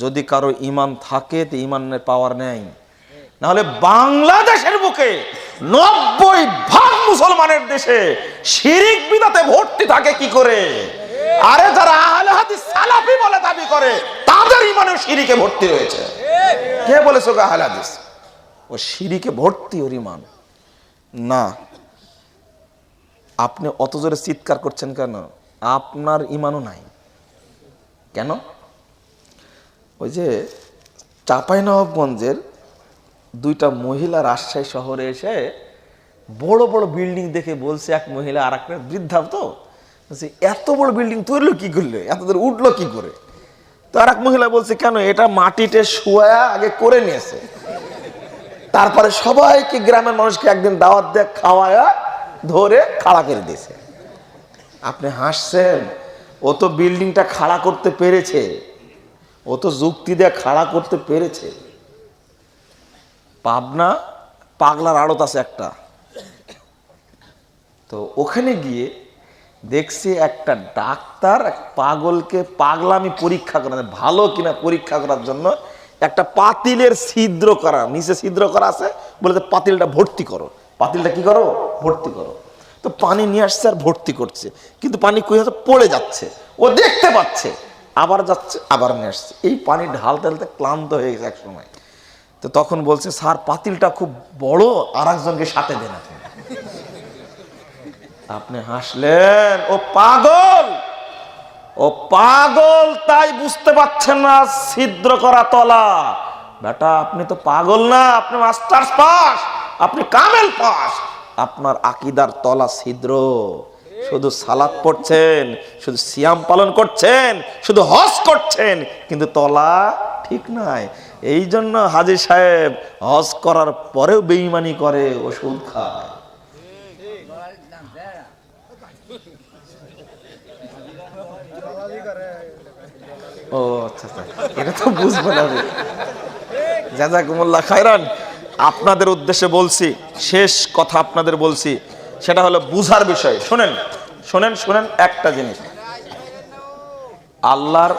যদি কারও ইমান থাকে, তো ইমানের পাওয়ার নেই। নাহলে বাংলাদেশের বুকে নব্বই ভাগ মুসলমানের দেশে শিরিক বিদাতে ভর্তি থাকে কি করে? আরে যারা আহলে হাদিস সালাফি বলে দাবি করে, তাদের ইমানেও শিরিকে ভর্তি রয়েছে। কে বলেছে ওকে আহলে হাদিস? ও শিরিকে ভর্তি ওর ইমান না। আপনি অত জোরে চিৎকার করছেন কেন? আপনার ইমানও নাই। কেন? ওই যে চাঁপাইনবাবগঞ্জের দুইটা মহিলা রাজশাহী শহরে এসে বড় বড় বিল্ডিং দেখে বলছে এক মহিলা আর একটা বৃদ্ধা তো। বলছে, এত বড় বিল্ডিং তুললো কি করলে? এত দূর উঠল কি করে? তো আর এক মহিলা বলছে কেন? এটা মাটিতে শুয়া আগে করে নিয়েছে। তারপরে সবাইকে গ্রামের মানুষকে একদিন দাওয়াত দিয়ে খাওয়ায়া ধরে খাড়া করে দিয়েছে। আপনি হাসছেন ও তো বিল্ডিংটা খাড়া করতে পেরেছে। ও তো যুক্তি দিয়ে খাড়া করতে পেরেছে। পাবনা পাগলার আড়ত আছে একটা। তো ওখানে গিয়ে দেখছি একটা ডাক্তার এক পাগলকে পাগলামি পরীক্ষা করা ভালো কিনা পরীক্ষা করার জন্য একটা পাতিলের ছিদ্র করা, নিচে ছিদ্র করা আছে, বলে পাতিলটা ভর্তি করো। পাতিলটা কি করো? ভর্তি করো। তো পানি নিয়ে আসছে আর ভর্তি করছে। কিন্তু পানি কই হয়তো পড়ে যাচ্ছে। ও দেখতে পাচ্ছে। আবার যাচ্ছে, আবার নিয়ে আসছে। এই পানি ঢালতে ঢালতে ক্লান্ত হয়ে গেছে এক সময় তো তখন বলছে, স্যার, পাতিলটা খুব বড় আর একজনকে সাথে দেন আপনি। আপনি হাসলেন, ও পাগল! ও পাগল, তাই বুঝতে পারছেন না, ছিদ্র করা তলা। বেটা, আপনি তো পাগল না, আপনি মাস্টার্স পাস, আপনি কামেল পাস। আপনার আকিদার তলা ছিদ্র। শুধু সালাদ পড়ছেন, শুধু সিয়াম পালন করছেন, শুধু হজ করছেন, কিন্তু তলা ঠিক নাই। এই জন্য হাজি সাহেব হজ করার পরেও বেইমানি করে, ওষুধ খায়। ও আচ্ছা আচ্ছা। এটা তো বুঝব না জাজাকুমুল্লাহ খায়রান, আপনাদের উদ্দেশ্যে বলছি, শেষ কথা আপনাদের বলছি সেটা হলো বুঝার বিষয়। শোনেন শোনেন শোনেন একটা জিনিস। আল্লাহর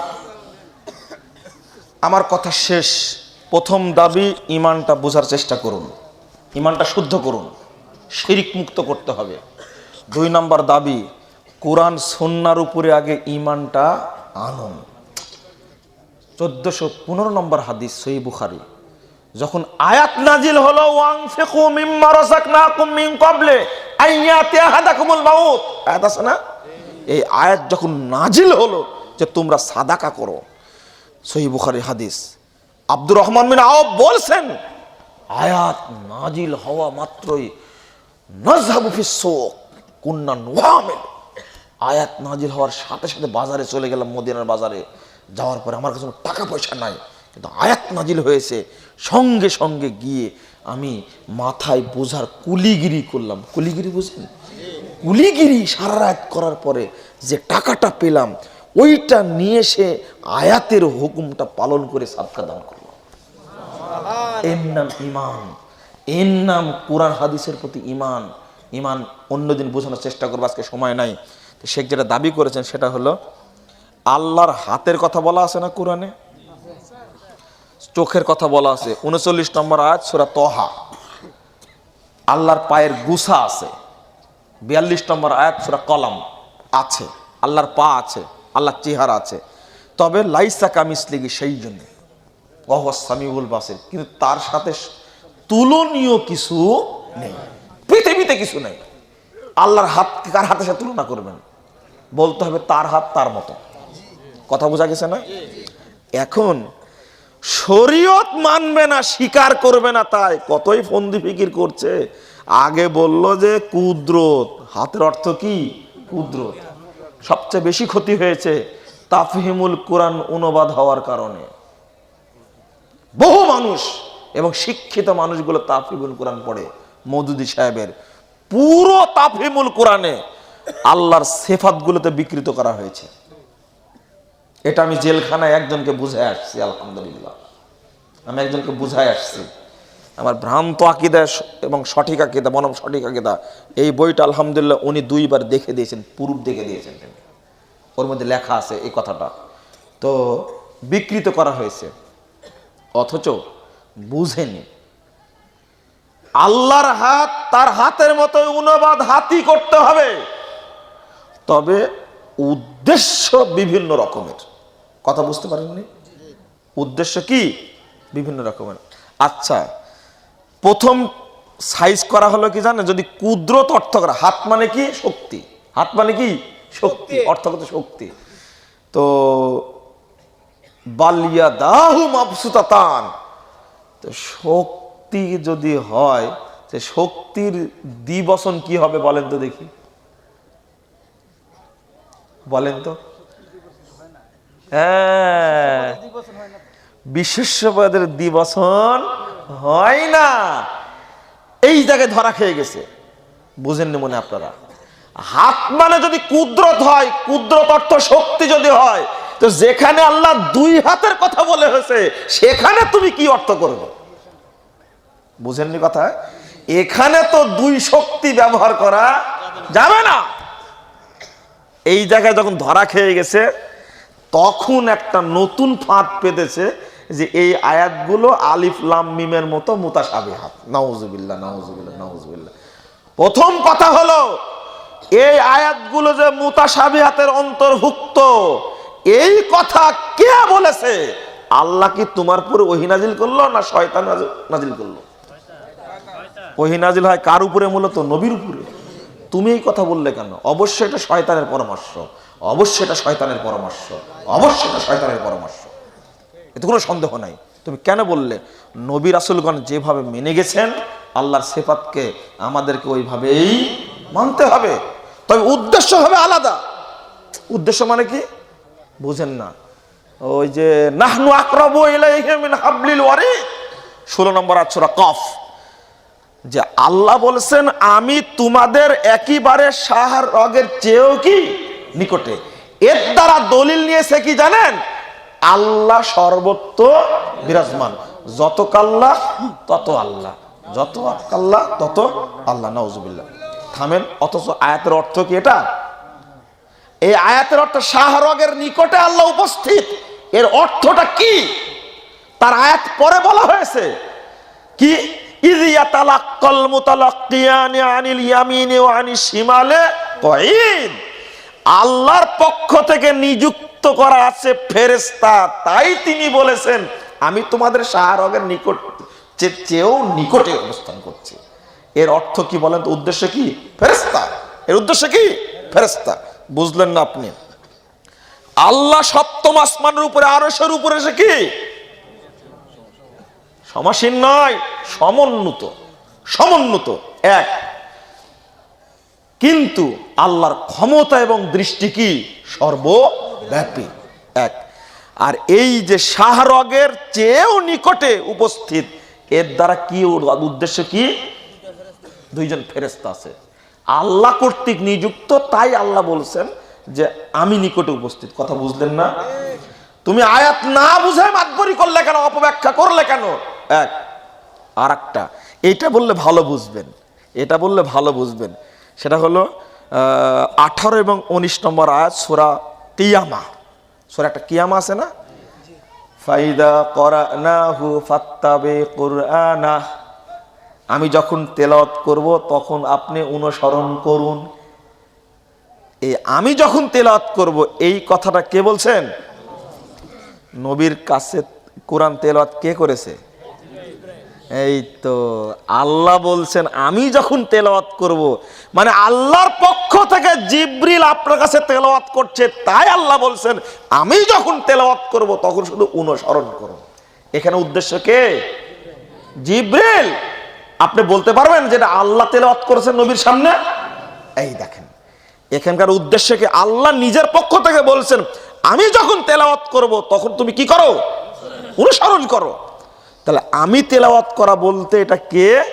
আমার কথা শেষ। প্রথম দাবি, ইমানটা বোঝার চেষ্টা করুন। ইমানটা শুদ্ধ করুন। শিরিক মুক্ত করতে হবে। দুই নম্বর দাবি, কোরআন সন্ন্যার উপরে আগে ইমানটা আনুন। চোদ্দশো পনেরো নম্বর হাদিস সই বুখারি। যখন আয়াত নাজিল হলো ওয়াং আহাদাকুমুল মাউত। আয়াত আছে না? এই আয়াত যখন নাজিল হলো যে তোমরা সাদাকা করো সহি বুখারি হাদিস। আব্দুর রহমান বিন আওয়াব বলছেন আয়াত নাজিল হওয়া মাত্রই আয়াত নাজিল হওয়ার সাথে সাথে বাজারে চলে গেলাম মদিনার বাজারে। যাওয়ার পরে আমার কাছে টাকা পয়সা নাই। কিন্তু আয়াত নাজিল হয়েছে সঙ্গে সঙ্গে গিয়ে আমি মাথায় বোঝার কুলিগিরি করলাম। কুলিগিরি বুঝেন কুলিগিরি সারা রাত করার পরে যে টাকাটা পেলাম, ওইটা নিয়ে এসে আয়াতের হুকুমটা পালন করে সাদকা দান করলাম এর নাম ইমান এর নাম কোরআন হাদিসের প্রতি ইমান ইমান অন্যদিন বোঝানোর চেষ্টা করব, আজকে সময় নাই। শেখ যেটা দাবি করেছেন সেটা হলো, আল্লাহর হাতের কথা বলা আছে না কোরআনে? চোখের কথা বলা আছে। উনচল্লিশ নম্বর আয়াত, সুরা তহা। আল্লাহর পায়ের গুসা আছে। বিয়াল্লিশ নম্বর আয়াত, সুরা কলম আছে। আল্লাহর পা আছে, আল্লাহর চেহারা আছে। তবে লাইসা কামিসলিগি সেই জন্য সামিউল বাসির। কিন্তু তার সাথে তুলনীয় কিছু নেই। পৃথিবীতে কিছু নেই। আল্লাহর হাত কার হাতের সাথে তুলনা করবেন? বলতে হবে তার হাত তার মতো। কথা বোঝা গেছে না? এখন শরীয়ত মানবে না, স্বীকার করবে না তাই। কতই ফন্দি ফিকির করছে। আগে বলল যে কুদরত। হাতের অর্থ কি? কুদরত। সবচেয়ে বেশি ক্ষতি হয়েছে তাফহিমুল কোরআন অনুবাদ হওয়ার কারণে। বহু মানুষ এবং শিক্ষিত মানুষগুলো তাফিমুল কোরআন পড়ে মৌদুদি সাহেবের। পুরো তাফিমুল কোরআনে আল্লাহর সেফাতগুলোতে বিকৃত করা হয়েছে। এটা আমি জেলখানায় একজনকে বুঝাই আসছি, আলহামদুলিল্লাহ। আমি একজনকে বুঝাই আসছি। আমার ভ্রান্ত আকিদা এবং সঠিক আকিদা বনম সঠিক আকিদা, এই বইটা আলহামদুলিল্লাহ উনি দুইবার দেখে দিয়েছেন পুরুপ দেখে দিয়েছেন তিনি। ওর মধ্যে লেখা আছে এই কথাটা। তো বিকৃত করা হয়েছে। অথচ বুঝেনি। আল্লাহর হাত তার হাতের মতো অনুবাদ হাতি করতে হবে। তবে উদ্দেশ্য বিভিন্ন রকমের। কথা বুঝতে পারেননি? উদ্দেশ্য কি? বিভিন্ন রকমের। আচ্ছা প্রথম সাইজ করা হলো কি জানে যদি কুদরত অর্থ করা হাত মানে কি? শক্তি। হাত মানে কি? শক্তি অর্থগত শক্তি। তো বালিয়া দাহু মাবসুতাতান। তো শক্তি যদি হয় সে শক্তির দিবসন কি হবে বলেন তো দেখি। বলেন তো। হ্যাঁ। বিশেষ্যপদের দিবসন হয় না। এই জায়গায় ধরা খেয়ে গেছে। বুঝেননি মনে আপনারা? হাত মানে যদি কুদরত হয়, কুদরত অর্থ শক্তি যদি হয়, তো যেখানে আল্লাহ দুই হাতের কথা বলে হয়েছে, সেখানে তুমি কি অর্থ করবে? বুঝেননি কথা? এখানে তো দুই শক্তি ব্যবহার করা যাবে না। এই জায়গায় যখন ধরা খেয়ে গেছে, তখন একটা নতুন ফাঁদ পেতেছে যে এই আয়াতগুলো আলিফ লাম মিমের মতো মুতাসাবি হাত নাউজুবিল্লাহ নাউজুবিল্লাহ নাউজুবিল্লাহ। প্রথম কথা হলো, এই আয়াতগুলো যে মুতাসাবি হাতের অন্তর্ভুক্ত, এই কথা কে বলেছে? আল্লাহ কি তোমার পুরো ওহি নাজিল করল না শয়তান নাজিল করল? ওহি নাজিল হয় কার উপরে মূলত? নবীর উপরে। তুমি এই কথা বললে কেন? অবশ্যই এটা শয়তানের পরামর্শ। অবশ্যই এটা শয়তানের পরামর্শ। অবশ্যই এটা শয়তানের পরামর্শ। এতে কোনো সন্দেহ নাই। তুমি কেন বললে? নবী রাসুলগণ যেভাবে মেনে গেছেন, আল্লাহর সেফাতকে আমাদেরকে ওইভাবেই মানতে হবে। তবে উদ্দেশ্য হবে আলাদা। উদ্দেশ্য মানে কি? বুঝেন না। ওই যে, নাহনু আকরাবু ইলাইহি মিন হাবলিল ওয়ারিদ। 16 নম্বর আছরা কফ। যে আল্লাহ বলছেন, আমি তোমাদের একইবারে সাহার রগের চেয়েও কি নিকটে? এর দ্বারা দলিল নিয়েছে কি জানেন? আল্লাহ সর্বত্র বিরাজমান। যত কাল্লা, তত আল্লাহ। যত কাল্লা, তত আল্লাহ। নওজুবিল্লাহ থামেন, অথচ আয়াতের অর্থ কি এটা? এই আয়াতের অর্থ শাহরগের নিকটে আল্লাহ উপস্থিত। এর অর্থটা কি? তার আয়াত পরে বলা হয়েছে। কি? আল্লাহর পক্ষ থেকে নিযুক্ত করা আছে ফেরেশতা, তাই তিনি বলেছেন, আমি তোমাদের শাহরগের নিকট চেয়েও নিকটে অবস্থান করছি। এর অর্থ কি বলেন তো? উদ্দেশ্য কি? ফেরেশতা। এর উদ্দেশ্য কি? ফেরেশতা। বুঝলেন না আপনি? আল্লাহ সপ্তম আসমানের উপরে, আরশের উপরে এসে কি? সমাসীন নয় সমন্বিত সমন্বিত এক। কিন্তু আল্লাহর ক্ষমতা এবং দৃষ্টি কি? সর্বব্যাপী, এক। আর এই যে শাহরগের চেয়েও নিকটে উপস্থিত, এর দ্বারা কি উদ্দেশ্য কি? দুইজন ফেরেস্তা আছে। আল্লাহ কর্তৃক নিযুক্ত, তাই আল্লাহ বলছেন যে, আমি নিকটে উপস্থিত। কথা বুঝলেন না? তুমি আয়াত না বুঝে মাতবরি করলে কেন, অপব্যাখ্যা করলে কেন? এক আর একটা এইটা বললে ভালো বুঝবেন। এটা বললে ভালো বুঝবেন। সেটা হলো আঠারো এবং উনিশ নম্বর আয়াত, সোরা কিয়ামা। সোরা একটা কিয়ামা আছে না? ফাইদা না হু ফাত্তাবে কুরআনা। আমি যখন তেলাওয়াত করব, তখন আপনি অনুসরণ করুন। এই আমি যখন তেলাওয়াত করব, এই কথাটা কে বলছেন? নবীর কাছে কোরআন তেলাওয়াত কে করেছে? এই তো আল্লাহ বলছেন, আমি যখন তেলাওয়াত করব মানে আল্লাহর পক্ষ থেকে জিব্রিল আপনার কাছে তেলাওয়াত করছে, তাই আল্লাহ বলছেন, আমি যখন তেলাওয়াত করব, তখন শুধু অনুসরণ করো এখানে উদ্দেশ্য কে? জিব্রিল! আপনি বলতে পারবেন যেটা আল্লাহ তেলাওয়াত করেছেন নবীর সামনে? এই দেখেন, এখানকার উদ্দেশ্য কি? আল্লাহ নিজের পক্ষ থেকে বলছেন, আমি যখন তেলাওয়াত করব, তখন তুমি কি করো? অনুসরণ করো। তাহলে আমি তেলাওয়াত করা বলতে এটা কে?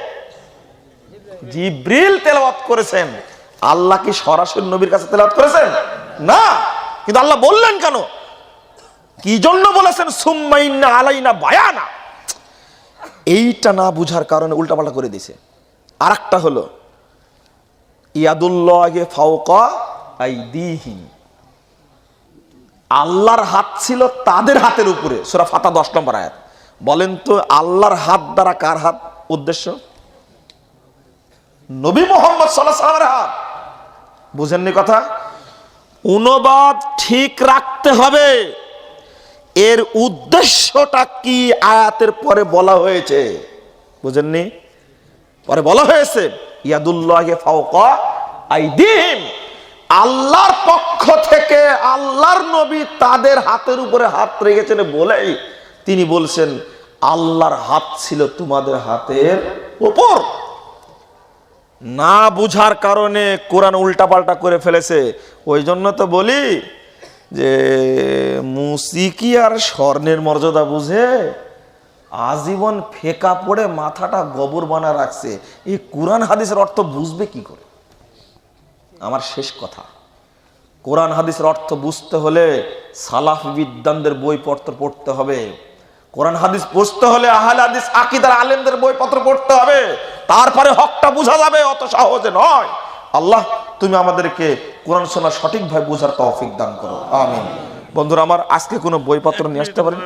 জিব্রিল তেলাওয়াত করেছেন। আল্লাহ কি সরাসরি নবীর কাছে তেলাওয়াত করেছেন? না। কিন্তু আল্লাহ বললেন কেন? কি জন্য বলেছেন? সুম্মাইন্না আলাইনা বায়ানা। এইটা না বুঝার কারণে উল্টাপাল্টা করে দিছে। আর একটা হলো, ইয়াদুল্লাহ ফাওকা আইদিহিম। আল্লাহর হাত ছিল তাদের হাতের উপরে। সুরা ফাতা দশ নম্বর আয়াত। বলেন তো আল্লাহর হাত দ্বারা কার হাত? উদ্দেশ্য? নবী মোহাম্মদ সাল্লামের হাত। বুঝেননি কথা? অনুবাদ ঠিক রাখতে হবে। এর উদ্দেশ্যটা কি আয়াতের পরে বলা হয়েছে? বুঝেননি? পরে বলা হয়েছে, ইয়াদুল্লাহ ফাওকা আইদিহিম। আল্লাহর পক্ষ থেকে আল্লাহর নবী তাদের হাতের উপরে হাত রেখেছেন বলেই তিনি বলছেন, আল্লাহর হাত ছিল তোমাদের হাতের ওপর। না বুঝার কারণে কোরআন উল্টাপাল্টা করে ফেলেছে। ওই জন্য তো বলি যে মুসিকি আর স্বর্ণের মর্যাদা বুঝে? আজীবন ফেকা পড়ে মাথাটা গোবর বানা রাখছে। এই কোরআন হাদিসের অর্থ বুঝবে কি করে? আমার শেষ কথা। কোরআন হাদিসের অর্থ বুঝতে হলে সালাফ বিদ্যানদের বই বইপত্র পড়তে হবে। কোরআন হাদিস বুঝতে হলে আহলে হাদিস আকিদার আলেমদের বইপত্র পড়তে হবে। তারপরে হকটা বোঝা যাবে অত সহজে নয়। আল্লাহ তুমি আমাদেরকে কোরআন শোনা সঠিকভাবে বোঝার তৌফিক দান করো। আমিন। বন্ধুরা আমার আজকে কোনো বইপত্র নিয়ে আসতে পারেন?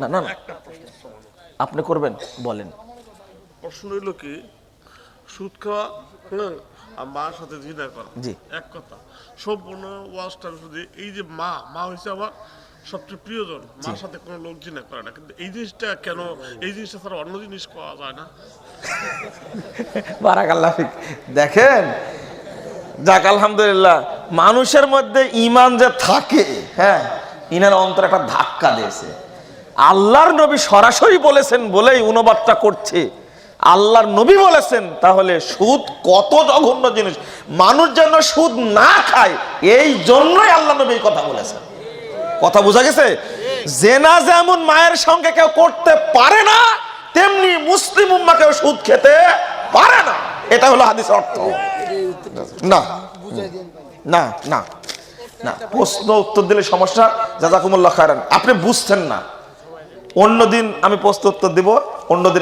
না না না। আপনি করবেন বলেন। প্রশ্ন হইল কি সুদ খাওয়া হ্যাঁ আর মার সাথে জিনা করা। জি। এক কথা। সম্পূর্ণ ওয়াজটা শুধু এই যে মা মা হয়েছে আমার সবচেয়ে প্রিয়জন মার সাথে কোনো লোক জিনা করে না। কিন্তু এই জিনিসটা কেন এই জিনিসটা ছাড়া অন্য জিনিস করা যায় না? বারাকাল্লাহ ফিক। দেখেন যাক আলহামদুলিল্লাহ মানুষের মধ্যে ইমান যে থাকে হ্যাঁ ইনার অন্তর একটা ধাক্কা দিয়েছে। আল্লাহর নবী সরাসরি বলেছেন বলেই অনুবাদটা করছে। আল্লাহর নবী বলেছেন তাহলে সুদ কত জঘন্য জিনিস। মানুষ যেন সুদ না খায় এই জন্যই আল্লাহ নবী কথা বলেছেন। কথা বোঝা গেছে? জেনা যেমন মায়ের সঙ্গে কেউ করতে পারে না, তেমনি মুসলিম উম্মা কেউ সুদ খেতে পারে না। এটা হলো হাদিস অর্থ। না না না না। প্রশ্ন উত্তর দিলে সমস্যা, জাজাকুমুল্লাহ খায়রান। আপনি বুঝছেন না। অন্যদিন আমি প্রশ্ন উত্তর দিব, অন্যদিন